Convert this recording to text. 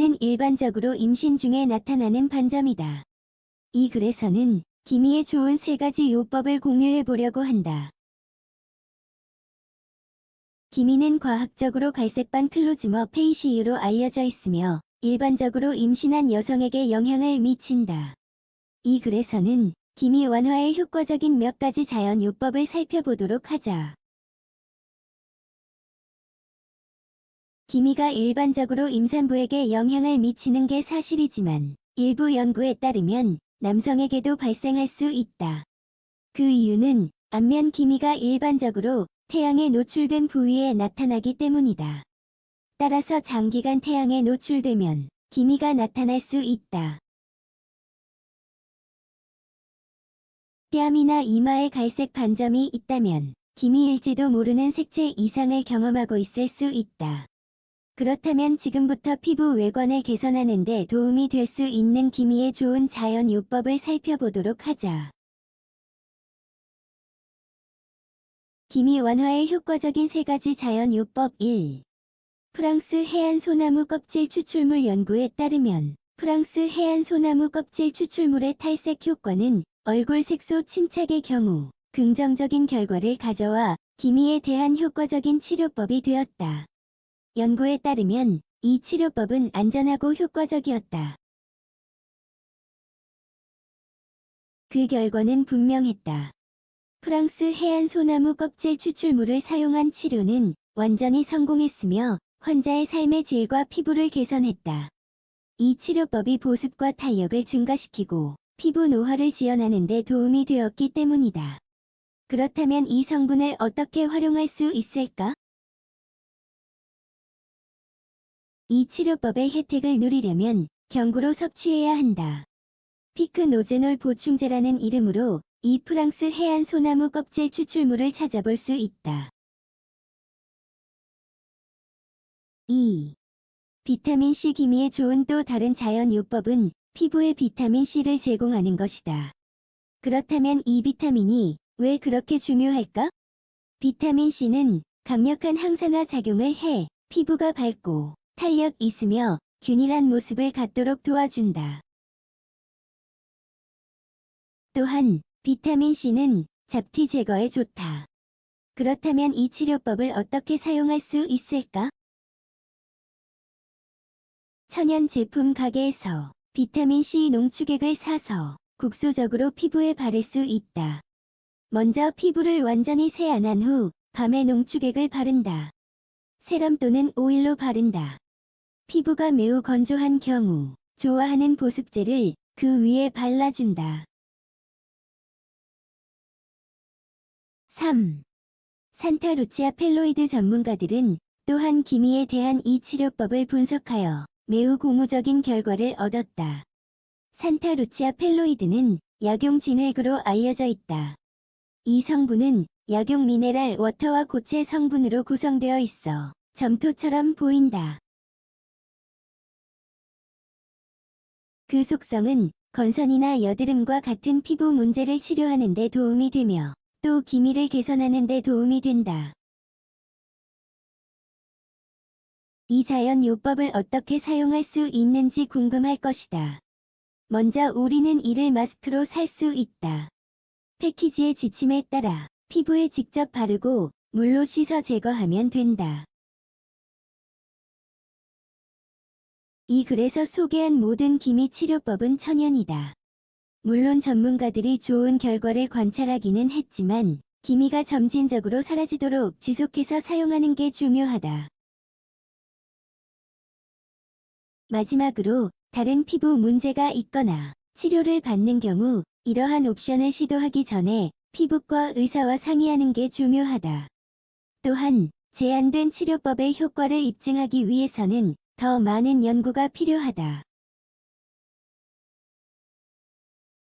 기미는 일반적으로 임신 중에 나타나는 반점이다. 이 글에서는 기미에 좋은 세 가지 요법을 공유해 보려고 한다. 기미는 과학적으로 갈색반 클로즈머 페이시유로 알려져 있으며 일반적으로 임신한 여성에게 영향을 미친다. 이 글에서는 기미 완화에 효과적인 몇 가지 자연 요법을 살펴보도록 하자. 기미가 일반적으로 임산부에게 영향을 미치는 게 사실이지만 일부 연구에 따르면 남성에게도 발생할 수 있다. 그 이유는 안면 기미가 일반적으로 태양에 노출된 부위에 나타나기 때문이다. 따라서 장기간 태양에 노출되면 기미가 나타날 수 있다. 뺨이나 이마에 갈색 반점이 있다면 기미일지도 모르는 색채 이상을 경험하고 있을 수 있다. 그렇다면 지금부터 피부 외관을 개선하는 데 도움이 될 수 있는 기미의 좋은 자연 요법을 살펴보도록 하자. 기미 완화에 효과적인 세 가지 자연 요법 1. 프랑스 해안 소나무 껍질 추출물 연구에 따르면 프랑스 해안 소나무 껍질 추출물의 탈색 효과는 얼굴 색소 침착의 경우 긍정적인 결과를 가져와 기미에 대한 효과적인 치료법이 되었다. 연구에 따르면 이 치료법은 안전하고 효과적이었다. 그 결과는 분명했다. 프랑스 해안 소나무 껍질 추출물을 사용한 치료는 완전히 성공했으며 환자의 삶의 질과 피부를 개선했다. 이 치료법이 보습과 탄력을 증가시키고 피부 노화를 지연하는 데 도움이 되었기 때문이다. 그렇다면 이 성분을 어떻게 활용할 수 있을까? 이 치료법의 혜택을 누리려면 경구로 섭취해야 한다. 피크노제놀 보충제라는 이름으로 이 프랑스 해안 소나무 껍질 추출물을 찾아볼 수 있다. 2. 비타민C 기미에 좋은 또 다른 자연 요법은 피부에 비타민C를 제공하는 것이다. 그렇다면 이 비타민이 왜 그렇게 중요할까? 비타민C는 강력한 항산화 작용을 해 피부가 밝고 탄력 있으며 균일한 모습을 갖도록 도와준다. 또한 비타민C는 잡티 제거에 좋다. 그렇다면 이 치료법을 어떻게 사용할 수 있을까? 천연 제품 가게에서 비타민C 농축액을 사서 국소적으로 피부에 바를 수 있다. 먼저 피부를 완전히 세안한 후 밤에 농축액을 바른다. 세럼 또는 오일로 바른다. 피부가 매우 건조한 경우 좋아하는 보습제를 그 위에 발라준다. 3. 산타루치아 펠로이드 전문가들은 또한 기미에 대한 이 치료법을 분석하여 매우 고무적인 결과를 얻었다. 산타루치아 펠로이드는 약용 진액으로 알려져 있다. 이 성분은 약용 미네랄 워터와 고체 성분으로 구성되어 있어 점토처럼 보인다. 그 속성은 건선이나 여드름과 같은 피부 문제를 치료하는 데 도움이 되며 또 기미를 개선하는 데 도움이 된다. 이 자연 요법을 어떻게 사용할 수 있는지 궁금할 것이다. 먼저 우리는 이를 마스크로 살 수 있다. 패키지의 지침에 따라 피부에 직접 바르고 물로 씻어 제거하면 된다. 이 글에서 소개한 모든 기미 치료법은 천연이다. 물론 전문가들이 좋은 결과를 관찰하기는 했지만 기미가 점진적으로 사라지도록 지속해서 사용하는 게 중요하다. 마지막으로 다른 피부 문제가 있거나 치료를 받는 경우 이러한 옵션을 시도하기 전에 피부과 의사와 상의하는 게 중요하다. 또한 제한된 치료법의 효과를 입증하기 위해서는 더 많은 연구가 필요하다.